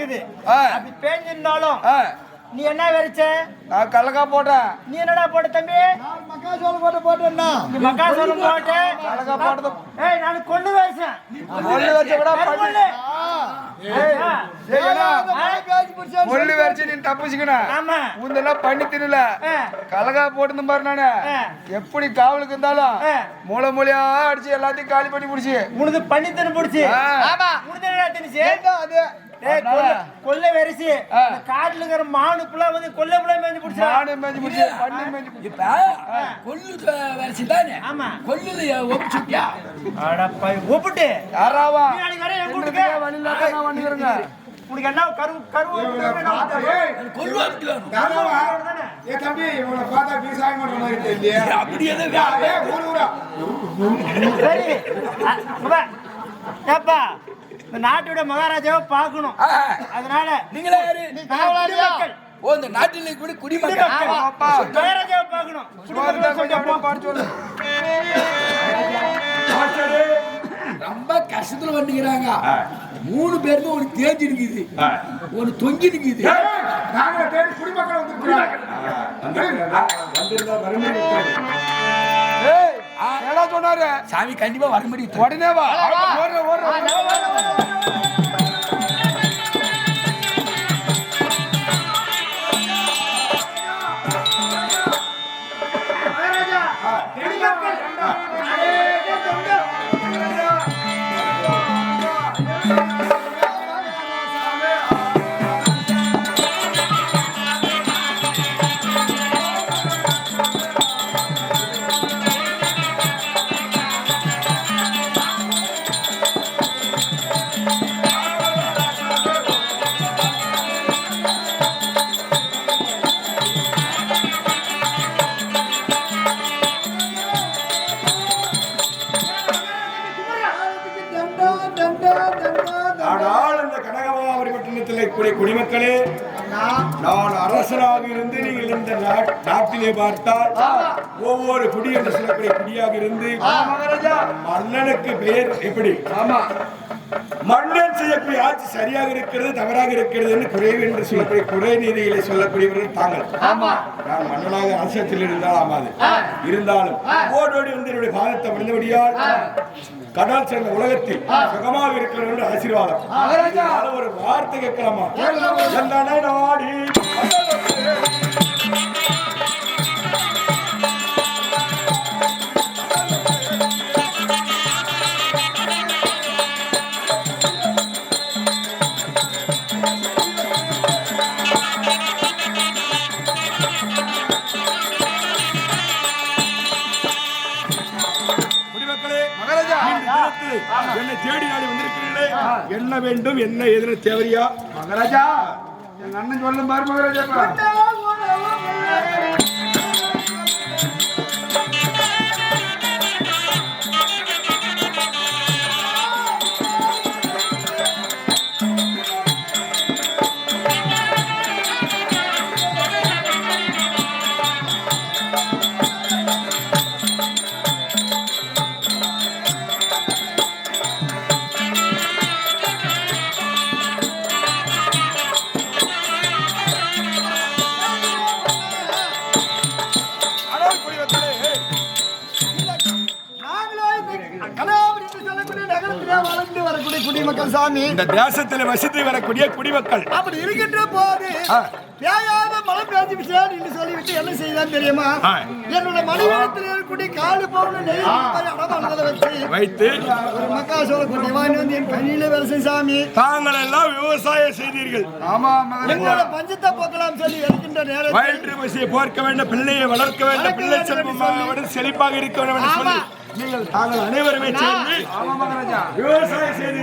இருக்குது ஆ. அப்படி பேஞ்சிருந்தாலும் நீ என்ன வெறிச்ச? நான் கலக்கா போட்டேன். நீ என்னடா போட்ட தம்பி? மக்காசோளம் போட்டு போட்டேன்னா நீ மக்காசோளம் போட்டு கலக்கா போட்டது ஏய் நான் கொண்டு வேசேன் முள்ளு வச்ச கூட முள்ளு வச்சு நீ தப்பிச்சுக்கணும் ஆமா. உந்தெல்லாம் பண்ணி தின்னல. கலகா போட்டு பாரு நானு. எப்படி காவலுக்கு இருந்தாலும். மூளை மூலையா அடிச்சு எல்லாத்தையும் காலி பண்ணி முடிச்சு உனது பண்ணி தின்னு பிடிச்சி அது? கொல்ல- கொல்ல. இந்த காட்டுல இருக்கிற மானு புள்ள வந்து கொல்ல புள்ள மேய்ஞ்சு பிடிச்சா முடிச்சு பண்ணி மேய்ச்சி முடிச்சு. இப்ப கொல்லு வரிசை தானே ஆமா. கொல்லுல ஒப்பிச்சுட்டியா? அடப்பா ஒப்புட்டு. யாராவா நாளைக்கு வீட்டுக்கு. வழியில உனக்கு என்ன கரு கரு ஏ தம்பி இவனை பார்த்தா விவசாயம் பண்ற மாதிரி தெரியலையே. அப்படி. சரி. ஏப்பா இந்த நாட்டோட மகாராஜாவை பார்க்கணும். அதனால நீங்களே ஓ இந்த நாட்டில் கூட குடிமக்கள். குடிமக்கள். மகாராஜாவை பார்க்கணும். ரொம்ப கஷ்டத்துல வந்துக்கிறாங்க. மூணு பேருமே ஒரு தேஞ்சு இருக்குது ஒரு தொங்கி குடிமக்கள் இருக்காது. ஏய் என்னடா சொன்னாரு? சாமி கண்டிப்பா வர முடியும் உடனே வா. இருக்கக்கூடிய குடிமக்களே நான் அரசராக இருந்து நீங்கள் இந்த நாட்- நாட்டிலே பார்த்தால் ஒவ்வொரு குடி என்று சொல்லக்கூடிய குடியாக இருந்து மன்னனுக்கு பெயர் எப்படி? ஆமா மன்னன் செய்யக்கூடிய ஆட்சி சரியாக இருக்கிறது தவறாக இருக்கிறது என்று குறைவு என்று சொல்லக்கூடிய குறை நீதிகளை சொல்லக்கூடியவர்கள் தாங்கள். நான் மன்னனாக அரசத்தில் இருந்தால் ஆமாது இருந்தாலும் ஓடோடி வந்து என்னுடைய பாதத்தை விழுந்தபடியால் கடல் சேர்ந்த உலகத்தில் சுகமாக இருக்கிறவர்கள் ஆசீர்வாதம். ஒரு வார்த்தை கேட்கலாமா? என்னை தேடி நாடி வந்திருக்கிறீர்களே. என்ன வேண்டும் என்ன எதுன்னு தேவையா மகாராஜா எங்க அண்ணன் சொல்லும் பாரு மகாராஜா. குடிமக்கள் சாமி. இந்த தேசத்தில் வசித்து வரக்கூடிய குடிமக்கள். அப்படி இருக்கின்ற போது. பேயாத மழை பேஞ்சு விட்டான் என்று சொல்லிவிட்டு என்ன செய்தான் தெரியுமா. என்னோட மனைவிடத்தில் இருக்கக்கூடிய காலு வச்சு வைத்து ஒரு மக்கா வாங்கி வந்து என் கையில வரசை சாமி. தாங்கள் எல்லாம் விவசாயம் செய்தீர்கள். ஆமா எங்களோட பஞ்சத்தை போக்கலாம் சொல்லி இருக்கின்ற நேரத்தில் வயிற்று பசியை போர்க்க வேண்டும் பிள்ளையை வளர்க்க வேண்டும் பிள்ளை வேண்டும் என்று செல்வம் செழிப்பாக இருக்க வேண்டும். நீங்கள் தாங்கள் அனைவருமே சேர்ந்து விவசாயம் செய்து